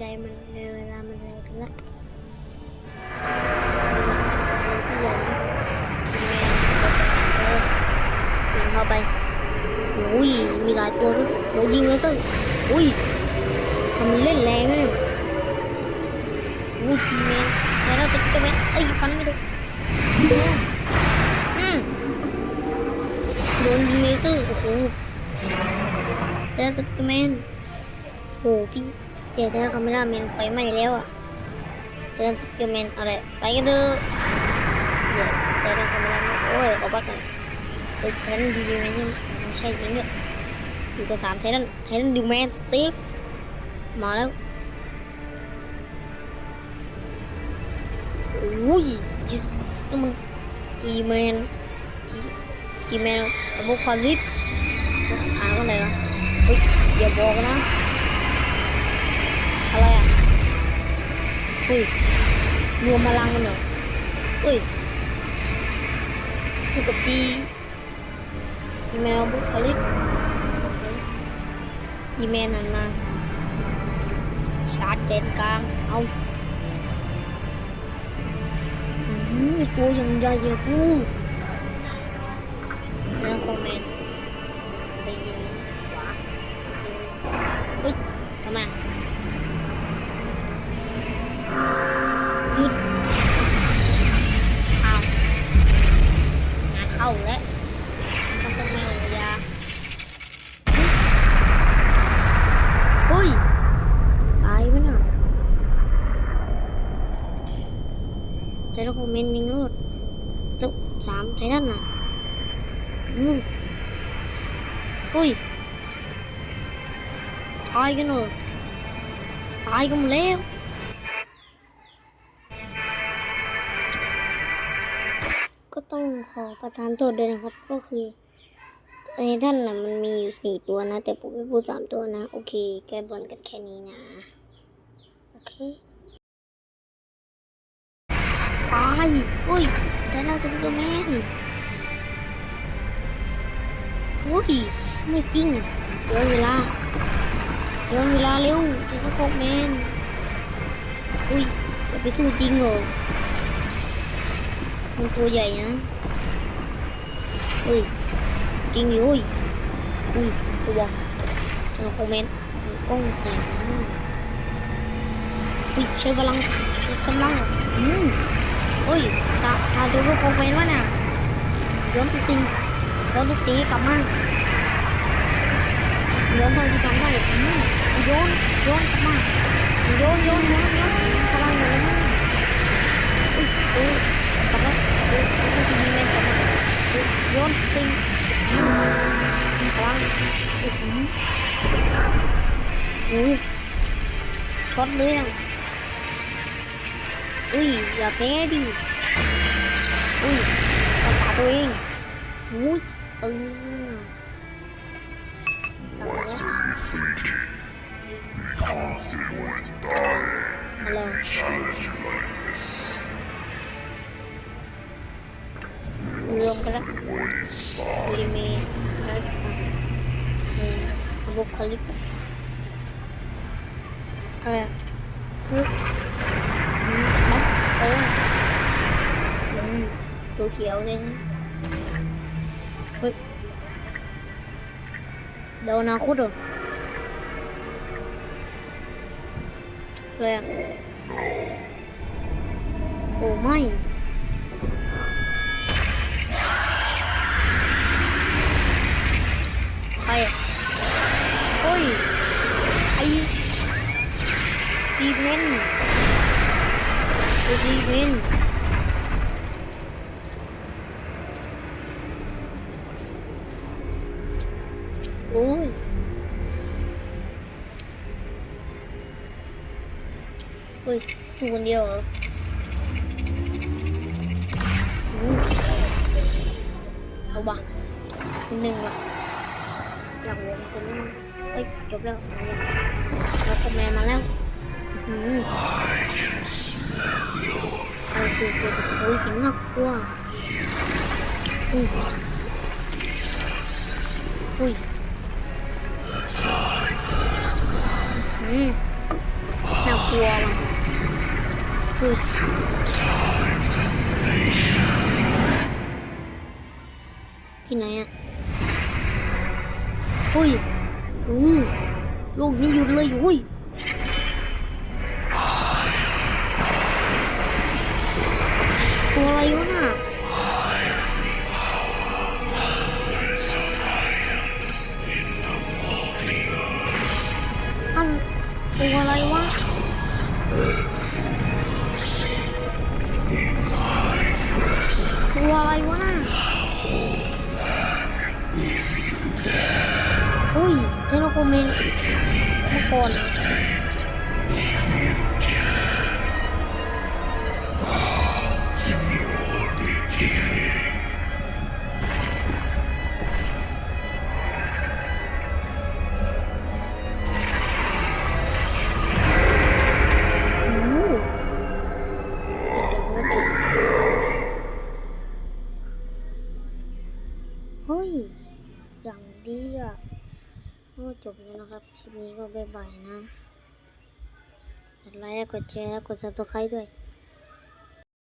ไดมันในเวลามันอะไรกันละยิงเข้าไปโอ้ยมีหลายตัวด้วยโหยิงเลยซึ่งอุ้ยทำเล่นแรงเลยโอ้ยทีแมนแล้วเราจะจะแมนเอ้ยฟันไม่โดนอืมโดนยิงเลเซอร์โอ้โหแล้วจะแมนโอ้พี่ เจอแล้วคาเมล่าแมนไฟไหม้แล้วอะแล้วจะแมนอะไรไปกันเถอะเหี้ยแต่เราคาเมล่าโอ้ยเขอบักหน่อยเอ้ยไททันดีวีแมนยังไม่ใช่จริงด้วยอยู่กับสามไททันไททันดีแมนสตีฟมาแล้วโอ้ยจิสนั่มันอีเมนอีเมนระบบความลิบอ่านว่าอะไรวะเฮ้ยอย่าบอกนะ เฮ้ยรวมพลังกันเหรอเฮ้ยคือกับจีอีเมนบบคลิบอีเมนหันมาชาร์จเกนกลาง เอาอืมตัวยังใหญ่อะกูนั่นคอมเมนต์ไปยิงขวาเฮ้ยทำไม ไททันคอมเมนต์นิงโรดแล้วสามไททันน่ะอืมอุ้ยตายกันเหรอตายกันหมดแล้วก็ต้องขอประทานโทษด้วยนะครับ ก็คือไอ้ท่านน่ะมันมีอยู่สี่ตัวนะ แต่ผมไม่พูดสามตัวนะ โอเค แก้บอลกันแค่นี้นะ โอเคายอุ้ยแต่เราจะเป็นแมนอุ้ยไม่จริงเดี๋ยวเวลาเดี๋ยวเวลาเร็วเทนโฟกแมนอุ้ยจะไปสู้จริงเหรอมันตัวใหญ่นะอุ้ยจริงดิอุ้ยอุ้ยตัวเทนโฟกแมนกล้องแต่งอุ้ยใช้พลังใช้กำลังอืม อ้ยตาตาดูรูปโปรไฟล์วะน่ะย้อนทุกสิ่งย้อนทุกสิ่งให้กลับมาย้อนเท่าที่ทำได้อืมย้อนโยนกลับมาโย้อนย้อนย้อนย้อนพลังเหนือมากอุ้ยเออกลับมาเออกลับมาที่นี่แม่กลับมาเออย้อนทุกสิ่งอืมพลังโอ้โหโอ้ยช็อตเลยอะ เองอุ้ยตึงอะ What's to be fleeting? We can't deal with dying. อะไร Challenge you like this. รวมกันแล้ว Way inside. รีเมย์ไลฟ์เออระบบคลิปอะไรอะฮึอืมบัฟเอออืมตัว เขียวเลยนะเฮ้ยเดาอนาคตเหรออะไรอะโอ้ไม่ใครอะโอ้ย ไอซีเมนไอซีเมน เฮ้ยถูกคนเดียวเหรอเอาวะหนึ่งวะหลังวงคนนี้เอ้ยจบแล้วแล้วคอมแมนมาแล้วอืมโอ้โหโอ้ยเสียงน่ากลัวอุ้ยอุ้ยอืมหนังลัวว่ะ คือที่ไหนอะเฮ้ยโอ้โลกนี้หยุดเลยเฮ้ยตัวอะไรวะน่ะ เมื่อก่อนโอ้โหเฮ้ยอย่างดีอะ ก็จบแล้วนะครับคลิปนี้ก็บ๊ายบายนะ กดไลค์กดแชร์กดซับสไครต์ด้วย